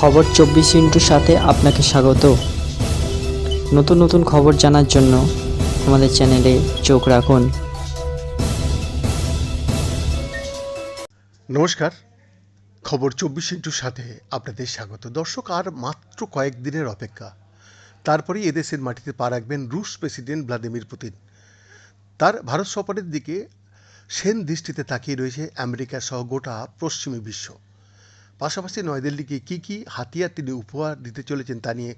খবর চব্বিশ ইন্টুর সাথে আপনাকে স্বাগত। নতুন নতুন খবর জানার জন্য আমাদের চ্যানেলে চোখ রাখুন। নমস্কার। খবর চব্বিশ ইন্টুর সাথে আপনাদের স্বাগত। দর্শক, আর মাত্র কয়েকদিনের অপেক্ষা। তারপরেই এদেশের মাটিতে পা রাখবেন রুশ প্রেসিডেন্ট ভ্লাদিমির পুতিন। তার ভারত সফরের দিকে সেন দৃষ্টিতে তাকিয়ে রয়েছে আমেরিকা সহ গোটা পশ্চিমী বিশ্ব। পাশাপাশি নয়াদিল্লিকে কী কী হাতিয়ার তিনি উপহার দিতে চলেছেন তা নিয়ে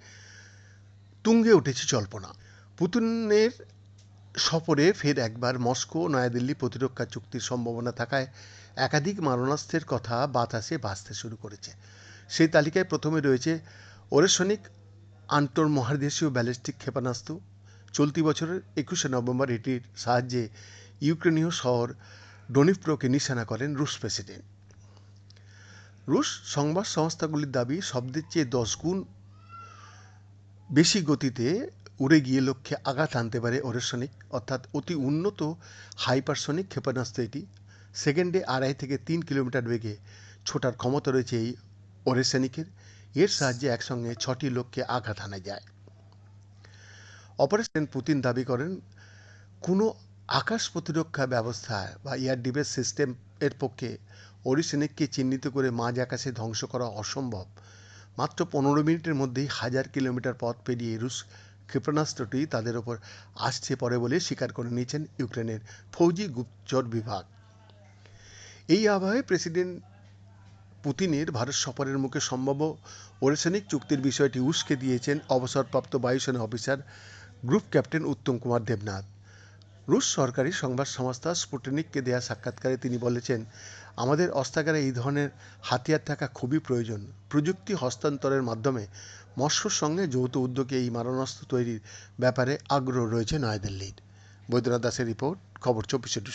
তুঙ্গে উঠেছে জল্পনা। পুতিনের সফরে ফের একবার মস্কো, নয়াদিল্লি প্রতিরক্ষা চুক্তির সম্ভাবনা থাকায় একাধিক মারণাস্ত্রের কথা বাতাসে বাজতে শুরু করেছে। সেই তালিকায় প্রথমে রয়েছে ওরেশনিক আন্তর মহাদেশীয় ব্যালিস্টিক ক্ষেপণাস্ত্র। চলতি বছরের একুশে নভেম্বর এটির সাহায্যে ইউক্রেনীয় শহর ডোনিপ্রোকে নিশানা করেন রুশ প্রেসিডেন্ট। রুশ সংবাদ সংস্থাগুলির দাবি, শব্দের চেয়ে দশ গুণ বেশি গতিতে উড়ে গিয়ে লক্ষ্যে আঘাত আনতে পারে ওরেশনিক অর্থাৎ অতি উন্নত হাইপারসনিক ক্ষেপণাস্ত্র এটি। সেকেন্ডে আড়াই থেকে তিন কিলোমিটার বেগে ছোটার ক্ষমতা রয়েছে এই ওরেশনিকের এর সাহায্যে একসঙ্গে ছটি লক্ষ্যে আঘাত আনা যায়। অপারেশন পুতিন দাবি করেন, কোনো আকাশ প্রতিরক্ষা ব্যবস্থা বা এয়ার ডিফেন্স সিস্টেম এর পক্ষে ওরিসেনিককে চিহ্নিত করে মাঝ আকাশে ধ্বংস করা অসম্ভব। মাত্র পনেরো মিনিটের মধ্যেই হাজার কিলোমিটার পথ পেরিয়ে রুশ ক্ষেপণাস্ত্রটি তাদের ওপর আসছে পড়ে বলে স্বীকার করে নিয়েছেন ইউক্রেনের ফৌজি গুপ্তচর বিভাগ। এই আবহে প্রেসিডেন্ট পুতিনের ভারত সফরের মুখে সম্ভাব্য ওরেসেনিক চুক্তির বিষয়টি উস্কে দিয়েছেন অবসরপ্রাপ্ত বায়ুসেনা officer, group captain Uttam Kumar Debnath. রুশ সরকারি সংবাদ সংস্থা স্পুটনিককে দেয়া সাক্ষাৎকারে তিনি বলেছেন, আমাদের অস্ত্রাগারে এই ধরনের হাতিয়ার থাকা খুবই প্রয়োজন। প্রযুক্তি হস্তান্তরের মাধ্যমে মৎস্যর সঙ্গে যৌথ উদ্যোগে এই মারণাস্ত্র তৈরির ব্যাপারে আগ্রহ রয়েছে নয়াদিল্লির। বৈদ্যনাথ দাসের রিপোর্ট, খবর চব্বিশে টু